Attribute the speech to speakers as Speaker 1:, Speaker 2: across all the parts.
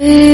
Speaker 1: Mm.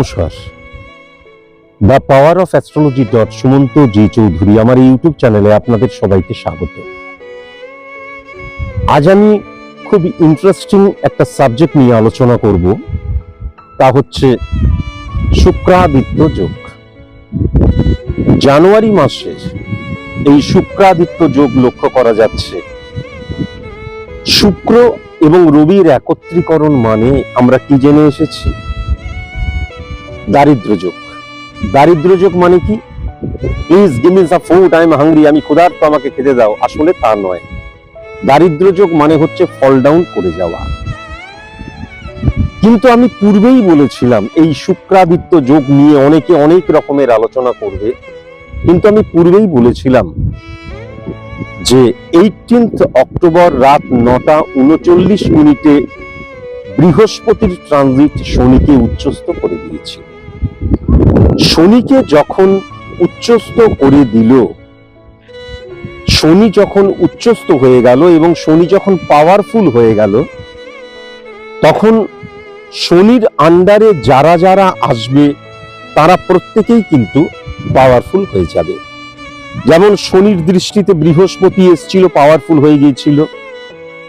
Speaker 2: নমস্কার। The power of astrology dot Sumanta ji Chowdhury আমার YouTube চ্যানেলে আপনাদের সবাইকে স্বাগত। আজ আমি খুব ইন্টারেস্টিং একটা সাবজেক্ট নিয়ে আলোচনা করব, তা হচ্ছে শুক্রাদিত্য যোগ। জানুয়ারি মাসে এই শুক্রাদিত্য যোগ লক্ষ্য করা যাচ্ছে। শুক্র এবং রবির একত্রীকরণ মানে আমরা কি জেনে এসেছি? দারিদ্র যোগ দারিদ্র যোগ মানে কি? Please give me some food I am hungry আমি ক্ষুধার্ত, আমাকে খেতে দাও। আসলে তা নয়। দারিদ্র যোগ মানে হচ্ছে ফল ডাউন করে যাওয়া। কিন্তু আমি পূর্বেই বলেছিলাম, এই শুক্রাদিত্য যোগ নিয়ে অনেকে অনেক রকমের আলোচনা করবে। কিন্তু আমি পূর্বেই বলেছিলাম যে এইটিন্থ অক্টোবর রাত নটা উনচল্লিশ মিনিটে বৃহস্পতির ট্রানজিট শনিকে উচ্চস্থ করে দিয়েছে শনিকে যখন উচ্চস্থ করে দিল, শনি যখন উচ্চস্থ হয়ে গেল এবং শনি যখন পাওয়ারফুল হয়ে গেল, তখন শনির আন্ডারে যারা যারা আসবে, তারা প্রত্যেকেই কিন্তু পাওয়ারফুল হয়ে যাবে। যেমন শনির দৃষ্টিতে বৃহস্পতি এসছিল পাওয়ারফুল হয়ে গিয়েছিল।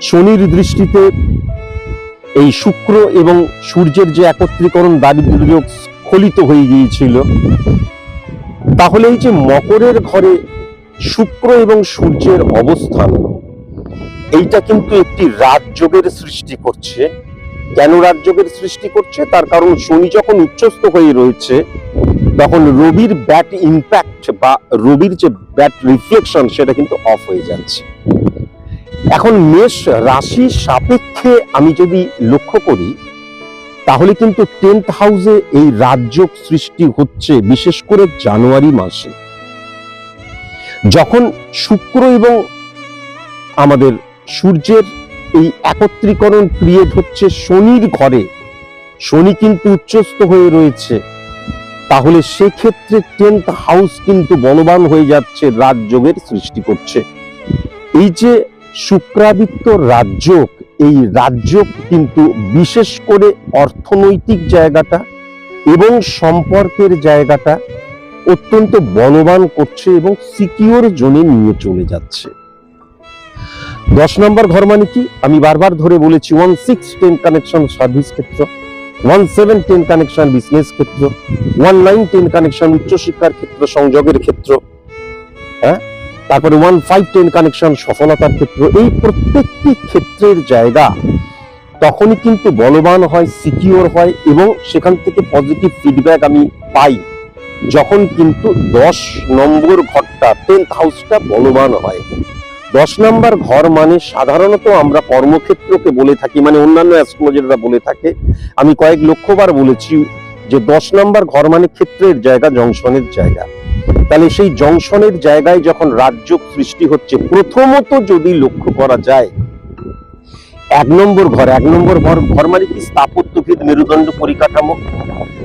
Speaker 2: শনির দৃষ্টিতে এই শুক্র এবং সূর্যের যে একত্রীকরণ, দারিদ্র্য স্খলিত হয়ে গিয়েছিল। তাহলে এই যে মকরের ঘরে শুক্র এবং সূর্যের অবস্থান, এইটা কিন্তু একটি রাজযোগের সৃষ্টি করছে। কেন রাজযোগের সৃষ্টি করছে? তার কারণ শনি যখন উচ্চস্থ হয়ে রয়েছে, তখন রবির ব্যাট ইম্প্যাক্ট বা রবির যে ব্যাট রিফ্লেকশন সেটা কিন্তু অফ হয়ে যাচ্ছে। এখন মেষ রাশি সাপেক্ষে আমি যদি লক্ষ্য করি তাহলে কিন্তু টেন্থ হাউসে এই রাজ্য সৃষ্টি হচ্ছে, বিশেষ করে জানুয়ারি মাসে। যখন শুক্র এবং আমাদের সূর্যের এই একত্রীকরণ ক্রিয়েট হচ্ছে শনির ঘরে, শনি কিন্তু উচ্চস্থ হয়ে রয়েছে, তাহলে সেক্ষেত্রে টেন্থ হাউস কিন্তু বলবান হয়ে যাচ্ছে, রাজযোগের সৃষ্টি করছে। এই যে শুক্রাদিত্য রাজযোগ এই রাজযোগ কিন্তু বিশেষ করে অর্থনৈতিক জায়গাটা এবং সম্পর্কের জায়গাটা অত্যন্ত বলবান করছে এবং সিকিওর জোনে নিয়ে চলে যাচ্ছে। দশ নম্বর ঘর মানে কি? আমি বারবার ধরে বলেছি one six ten connection service ক্ষেত্র one seven ten connection business ক্ষেত্র ওয়ান নাইন টেন কানেকশন উচ্চশিক্ষার ক্ষেত্র, সংযোগের ক্ষেত্র হ্যাঁ? তারপরে ওয়ান ফাইভ টেন কানেকশন সফলতার ক্ষেত্র, এই প্রত্যেকটি ক্ষেত্রের জায়গা তখনই কিন্তু বলবান হয় সিকিওর হয় এবং সেখান থেকে পজিটিভ ফিডব্যাক আমি পাই। যখন কিন্তু দশ নম্বর ঘরটা টেন্থ হাউসটা বলবান হয়। দশ নম্বর ঘর মানে সাধারণত আমরা কর্মক্ষেত্রকে বলে থাকি মানে অন্যান্য অ্যাস্ট্রোলজাররা বলে থাকে। আমি কয়েক লক্ষবার বলেছি যে দশ নম্বর ঘর মানে ক্ষেত্রের জায়গা, জংশনের জায়গা। তাহলে সেই জংশনের জায়গায় যখন রাজ্য সৃষ্টি হচ্ছে, প্রথমত যদি লক্ষ্য করা যায়, এক নম্বর ঘর, এক নম্বর ঘর ঘর মানে কি? স্থাপত্যভিদ, মেরুদণ্ড, পরিকাঠামো।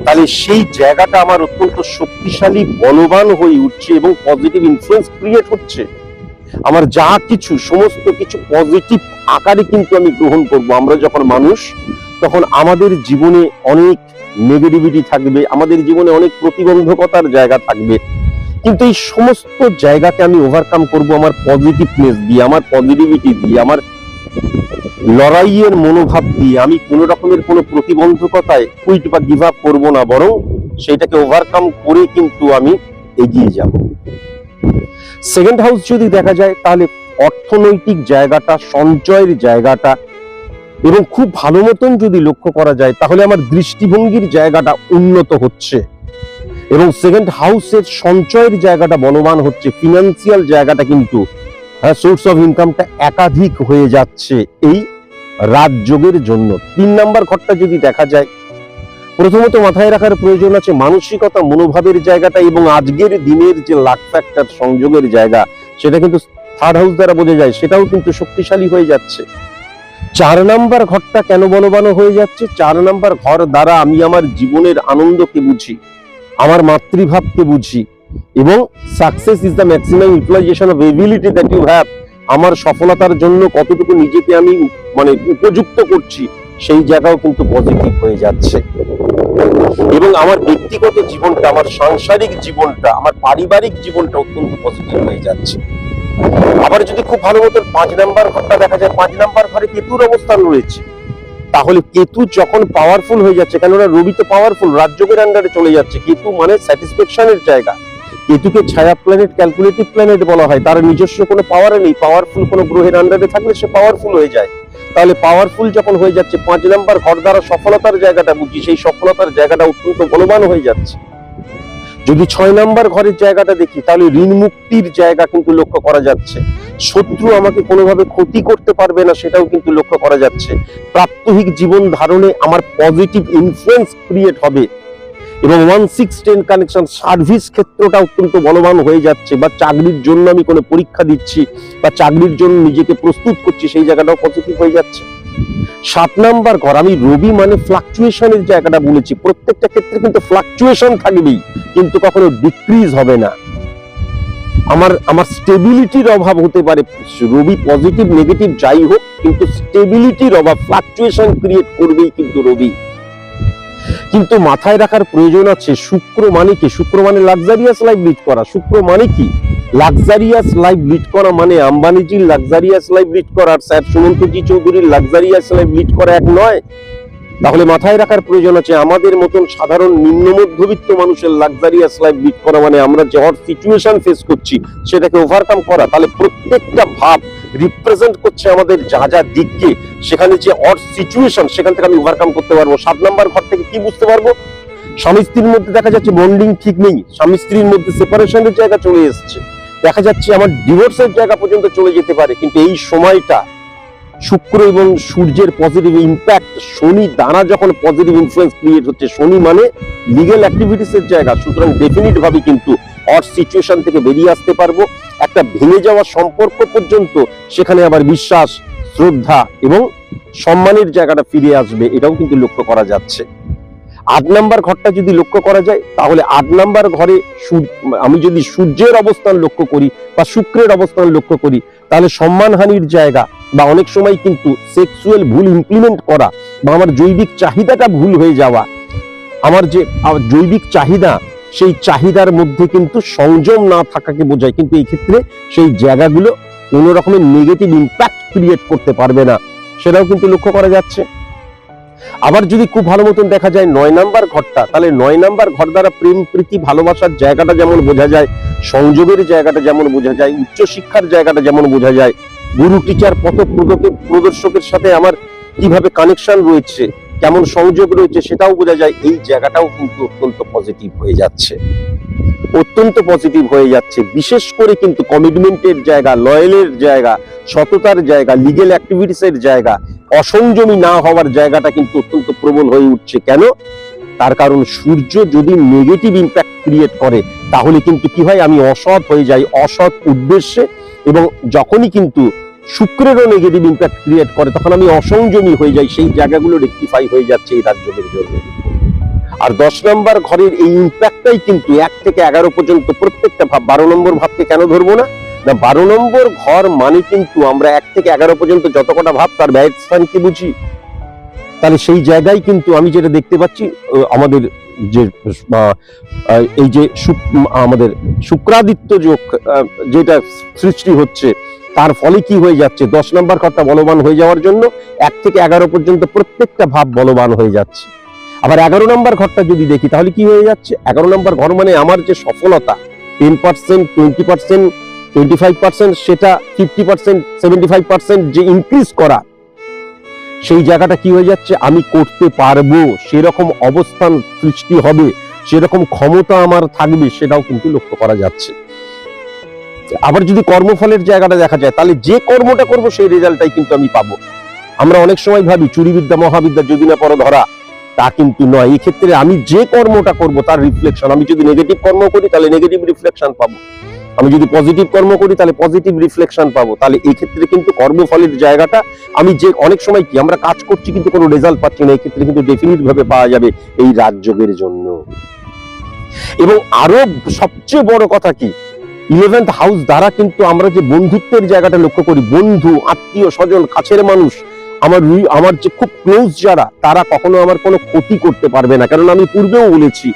Speaker 2: তাহলে সেই জায়গাটা আমার অত্যন্ত শক্তিশালী, বলবান হয়ে উঠছে এবং পজিটিভ ইনফ্লুয়েন্স ক্রিয়েট হচ্ছে। আমার যা কিছু, সমস্ত কিছু পজিটিভ আকারে কিন্তু আমি গ্রহণ করব। আমরা যখন মানুষ, তখন আমাদের জীবনে অনেক নেগেটিভিটি থাকবে, আমাদের জীবনে অনেক প্রতিবন্ধকতার জায়গা থাকবে। কিন্তু এই সমস্ত জায়গাকে আমি ওভারকাম করব আমার পজিটিভনেস দিয়ে, আমার পজিটিভিটি দিয়ে, আমার লড়াইয়ের মনোভাব দিয়ে, আমি কোনো রকমের কোনো প্রতিবন্ধকতায় কুইট বা গিভ আপ করব না, বরং সেইটাকে ওভারকাম করে কিন্তু আমি এগিয়ে যাব। সেকেন্ড হাউস যদি দেখা যায়, তাহলে অর্থনৈতিক জায়গাটা, সঞ্চয়ের জায়গাটা, এবং খুব ভালো মতন যদি লক্ষ্য করা যায়, তাহলে আমার দৃষ্টিভঙ্গির জায়গাটা উন্নত হচ্ছে। এবং সেকেন্ড হাউসের সঞ্চয়ের জায়গাটা বলবান হচ্ছে ফিনান্সিয়াল জায়গাটা কিন্তু সোর্স অফ ইনকামটা একাধিক হয়ে যাচ্ছে এই রাজযোগের জন্য। তিন নাম্বার ঘরটা যদি দেখা যায়, প্রথমত মাথায় রাখার প্রয়োজন আছে মানসিকতা, মনোভাবের জায়গাটা এবং আজকের দিনের যে লাক ফ্যাক্টর সংযোগের জায়গা, সেটা কিন্তু থার্ড হাউস দ্বারা বোঝা যায়, সেটাও কিন্তু শক্তিশালী হয়ে যাচ্ছে। চার নাম্বার ঘরটা কেন বলবানো হয়ে যাচ্ছে? চার নাম্বার ঘর দ্বারা আমি আমার জীবনের আনন্দকে বুঝি। আমার মাতৃভাবকে বুঝি। এবং success is the maximum utilisation of ability that you have আমার সফলতার জন্য কতটুকু নিজেকে আমি মানে উপযুক্ত করছি, সেই জায়গাও কিন্তু পজিটিভ হয়ে যাচ্ছে। এবং আমার ব্যক্তিগত জীবনটা, আমার সাংসারিক জীবনটা, আমার পারিবারিক জীবনটা অত্যন্ত পজিটিভ হয়ে যাচ্ছে। আবার যদি খুব ভালো মতো পাঁচ নাম্বার ঘরটা দেখা যায়, পাঁচ নাম্বার ঘরে কেতুর অবস্থান রয়েছে। তাহলে কেতু যখন পাওয়ারফুল হয়ে যাচ্ছে, কেননা রবি তো পাওয়ারফুল রাজযোগের আন্ডারে চলে যাচ্ছে। কেতু মানে স্যাটিসফ্যাকশনের জায়গা। কেতুকে ছায়া প্ল্যানেট ক্যালকুলেটিভ প্ল্যানেট বলা হয়। তার নিজস্ব কোনো পাওয়ার নেই। পাওয়ারফুল কোনো গ্রহের আন্ডারে থাকলে সে পাওয়ারফুল হয়ে যায়। তাহলে পাওয়ারফুল যখন হয়ে যাচ্ছে, পাঁচ নাম্বার ঘর দ্বারা সফলতার জায়গাটা বুঝি। সেই সফলতার জায়গাটা অত্যন্ত বলবান হয়ে যাচ্ছে। যদি ছয় নাম্বার ঘরের জায়গাটা দেখি, তাহলে ঋণ মুক্তির জায়গা কিন্তু লক্ষ্য করা যাচ্ছে। শত্রু আমাকে কোনোভাবে ক্ষতি করতে পারবে না, সেটাও কিন্তু লক্ষ্য করা যাচ্ছে। প্রাত্যহিক জীবন ধারণে আমার পজিটিভ ইনফ্লুয়েন্স ক্রিয়েট হবে। এবং one six ten connection service ক্ষেত্রটা অত্যন্ত বলবান হয়ে যাচ্ছে বা চাকরির জন্য আমি কোনো পরীক্ষা দিচ্ছি বা চাকরির জন্য নিজেকে প্রস্তুত করছি, সেই জায়গাটাও পজিটিভ হয়ে যাচ্ছে। সাত নাম্বার ঘর, আমি রবি মানে ফ্লাকচুয়েশনের জায়গাটা বলেছি। প্রত্যেকটা ক্ষেত্রে কিন্তু ফ্লাকচুয়েশন থাকবেই, কিন্তু কখনো ডিক্রিজ হবে না। আমার আমার স্টেবিলিটির অভাব হতে পারে। রবি পজিটিভ নেগেটিভ যাই হোক, কিন্তু স্টেবিলিটির অভাব ফ্লাকচুয়েশন ক্রিয়েট করবেই কিন্তু রবি। কিন্তু মাথায় রাখার প্রয়োজন আছে শুক্র মানে কি? শুক্র মানে লাক্সারিয়াস লাইফ লিড করা। শুক্র মানে কি? লাক্সারিয়াস লাইফ লিড করা মানে আম্বানিজির লাক্সারিয়াস লাইফ লিড করা। স্যার সুমন্তজি চৌধুরীর লাক্সারিয়াস লাইফ লিড করা এক নয়। তাহলে মাথায় রাখার প্রয়োজন আছে আমাদের মতন সাধারণ নিম্ন মধ্যবিত্ত মানুষের লাক্সারিয়াস লাইফ লিড করা মানে আমরা যে হট সিচুয়েশন ফেস করছি, সেটাকে ওভারকাম করা। তাহলে প্রত্যেকটা ভাব রিপ্রেজেন্ট করছে আমাদের যা যা দিককে সেখানে যে অড সিচুয়েশন সেখান থেকে আমি ওভারকাম করতে পারব। সাত নাম্বার ঘর থেকে কি বুঝতে পারব? স্বামী স্ত্রীর মধ্যে দেখা যাচ্ছে বন্ডিং ঠিক নেই। স্বামী স্ত্রীর মধ্যে সেপারেশনের জায়গা চলে এসছে। দেখা যাচ্ছে আমার ডিভোর্সের জায়গা পর্যন্ত চলে যেতে পারে, কিন্তু এই সময়টা শুক্র এবং সূর্যের পজিটিভ ইম্প্যাক্ট শনি দ্বারা যখন পজিটিভ ইনফ্লুয়েন্স ক্রিয়েট হচ্ছে, শনি মানে লিগেল অ্যাক্টিভিটিস এর জায়গা। সুতরাং ডেফিনিট ভাবে কিন্তু অড সিচুয়েশন থেকে বেরিয়ে আসতে পারব। একটা ভেঙে যাওয়া সম্পর্ক পর্যন্ত সেখানে আবার বিশ্বাস, শ্রদ্ধা এবং সম্মানের জায়গাটা ফিরে আসবে, এটাও কিন্তু লক্ষ্য করা যাচ্ছে। আট নাম্বার ঘরটা যদি লক্ষ্য করা যায়, তাহলে আট নাম্বার ঘরে আমি যদি সূর্যের অবস্থান লক্ষ্য করি বা শুক্রের অবস্থান লক্ষ্য করি, তাহলে সম্মানহানির জায়গা বা অনেক সময় কিন্তু সেক্সুয়াল ভুল ইমপ্লিমেন্ট করা বা আমার জৈবিক চাহিদাটা ভুল হয়ে যাওয়া, আমার যে জৈবিক চাহিদা সেই চাহিদার মধ্যে কিন্তু সংযম না থাকাকে বোঝায়। কিন্তু এই ক্ষেত্রে সেই জায়গাগুলো কোনো রকমের নেগেটিভ ইম্প্যাক্ট ক্রিয়েট করতে পারবে না। সেটাও কিন্তু লক্ষ্য করা যাচ্ছে। আবার যদি খুব ভালো মতন দেখা যায় নয় নাম্বার ঘরটা, তাহলে নয় নাম্বার ঘর দ্বারা প্রেম, প্রীতি, ভালোবাসার জায়গাটা যেমন বোঝা যায়, সংযোগের জায়গাটা যেমন বোঝা যায়, উচ্চশিক্ষার জায়গাটা যেমন বোঝা যায়, গুরু টিচার পথ প্রদর্শকের সাথে আমার কীভাবে কানেকশন রয়েছে কেমন সংযোগ রয়েছে সেটাও বোঝা যায়, এই জায়গাটাও কিন্তু অত্যন্ত পজিটিভ হয়ে যাচ্ছে। অত্যন্ত পজিটিভ হয়ে যাচ্ছে। বিশেষ করে কিন্তু কমিটমেন্টের জায়গা, লয়েলের জায়গা, সততার জায়গা লিগেল অ্যাক্টিভিটিস এর জায়গা, অসংযমী না হওয়ার জায়গাটা কিন্তু অত্যন্ত প্রবল হয়ে উঠছে। কেন? তার কারণ সূর্য যদি নেগেটিভ ইম্প্যাক্ট ক্রিয়েট করে, তাহলে কিন্তু কি হয়? আমি অসৎ হয়ে যাই। অসৎ উদ্দেশ্যে এবং যখনই কিন্তু শুক্রেরও নেগেটিভ ইম্প্যাক্ট ক্রিয়েট করে, তখন আমি অসংযমী হয়ে যাই, সেই জায়গাগুলো রেক্টিফাই হয়ে যাচ্ছে এই রাজ্যের জন্য। আর দশ নম্বর ঘরের এই ইম্প্যাক্টটাই কিন্তু এক থেকে এগারো পর্যন্ত প্রত্যেকটা ভাব, বারো নম্বর ভাবকে কেন ধরবো না? না, বারো নম্বর ঘর মানে কিন্তু আমরা এক থেকে এগারো পর্যন্ত যত কটা ভাব, তার ব্যয় স্থানকে বুঝি? তাহলে সেই জায়গায় কিন্তু আমি যেটা দেখতে পাচ্ছি আমাদের যে এই যে আমাদের শুক্রাদিত্য যোগ যেটা সৃষ্টি হচ্ছে তার ফলে কি হয়ে যাচ্ছে? দশ নম্বর ঘরটা বলবান হয়ে যাওয়ার জন্য এক থেকে এগারো পর্যন্ত প্রত্যেকটা ভাব বলবান হয়ে যাচ্ছে। আবার এগারো নম্বর ঘরটা যদি দেখি, তাহলে কি হয়ে যাচ্ছে? এগারো নম্বর ঘর মানে আমার যে সফলতা ten percent twenty percent twenty five percent সেটা fifty percent seventy five percent যে ইনক্রিজ করা, সেই জায়গাটা কি হয়ে যাচ্ছে? আমি করতে পারব, সেরকম অবস্থান সৃষ্টি হবে, সেরকম ক্ষমতা আমার থাকবে, সেটাও কিন্তু লক্ষ্য করা যাচ্ছে। আবার যদি কর্মফলের জায়গাটা দেখা যায়, তাহলে যে কর্মটা করব, সেই রেজাল্টটাই কিন্তু আমি পাবো। আমরা অনেক সময় ভাবি, চুরিবিদ্যা, মহাবিদ্যা, যদি না পর ধরা, তা কিন্তু নয়। এই ক্ষেত্রে আমি যে কর্মটা করব, তার রিফ্লেকশন আমি যদি নেগেটিভ কর্ম করি, তাহলে নেগেটিভ রিফ্লেকশন পাবো। আমি যদি পজিটিভ কর্ম করি, তাহলে পজিটিভ রিফ্লেকশন পাবো। তাহলে এই ক্ষেত্রে কিন্তু কর্মফলের জায়গাটা, আমি যে, অনেক সময় কি, আমরা কাজ করছি, কিন্তু কোনো রেজাল্ট পাচ্ছি না। এই ক্ষেত্রে কিন্তু ডেফিনিট ভাবে পাওয়া যাবে এই রাজযোগের জন্য। এবং আরও সবচেয়ে বড় কথা কি ইলেভেন্থ হাউস দ্বারা কিন্তু আমরা যে বন্ধুত্বের জায়গাটা লক্ষ্য করি, বন্ধু, আত্মীয়, স্বজন, কাছের মানুষ, আমার আমার যে খুব ক্লোজ যারা, তারা কখনো আমার কোনো ক্ষতি করতে পারবে না। কারণ আমি পূর্বেও বলেছি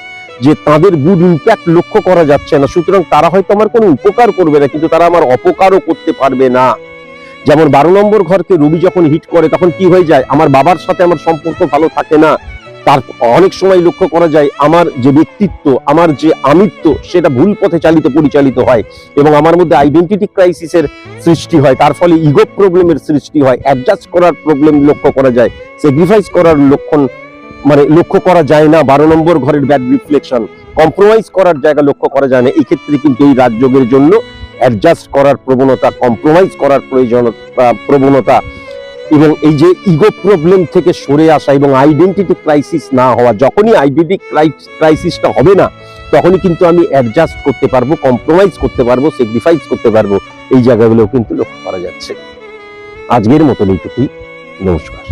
Speaker 2: যে তাদের গুড ইম্প্যাক্ট লক্ষ্য করা যাচ্ছে না। সুতরাং তারা হয়তো আমার কোনো উপকার করবে না, কিন্তু তারা আমার অপকারও করতে পারবে না। যেমন বারো নম্বর ঘরকে রবি যখন হিট করে, তখন কি হয়ে যায়? আমার বাবার সাথে আমার সম্পর্ক ভালো থাকে না। তার অনেক সময় লক্ষ্য করা যায় আমার যে ব্যক্তিত্ব, আমার যে আমিত্ব, সেটা ভুল পথে চালিত পরিচালিত হয় এবং আমার মধ্যে আইডেন্টিটি ক্রাইসিসের সৃষ্টি হয়। তার ফলে ইগো প্রবলেমের সৃষ্টি হয়। অ্যাডজাস্ট করার প্রবলেম লক্ষ্য করা যায়। স্যাক্রিফাইস করার লক্ষণ মানে লক্ষ্য করা যায় না। বারো নম্বর ঘরের ব্যাড রিফ্লেকশন কম্প্রোমাইজ করার জায়গা লক্ষ্য করা যায় না। এই ক্ষেত্রে কিন্তু এই রাজযোগের জন্য অ্যাডজাস্ট করার প্রবণতা কম্প্রোমাইজ করার প্রয়োজন প্রবণতা এবং এই যে ইগো প্রবলেম থেকে সরে আসা এবং আইডেন্টিটি ক্রাইসিস না হওয়া, যখনই আইডেন্টি ক্রাইসিসটা হবে না, তখনই কিন্তু আমি অ্যাডজাস্ট করতে পারব কম্প্রোমাইজ করতে পারব স্যাক্রিফাইস করতে পারব। এই জায়গাগুলোও কিন্তু লক্ষ্য করা যাচ্ছে। আজকের মতন এইটুকুই। নমস্কার।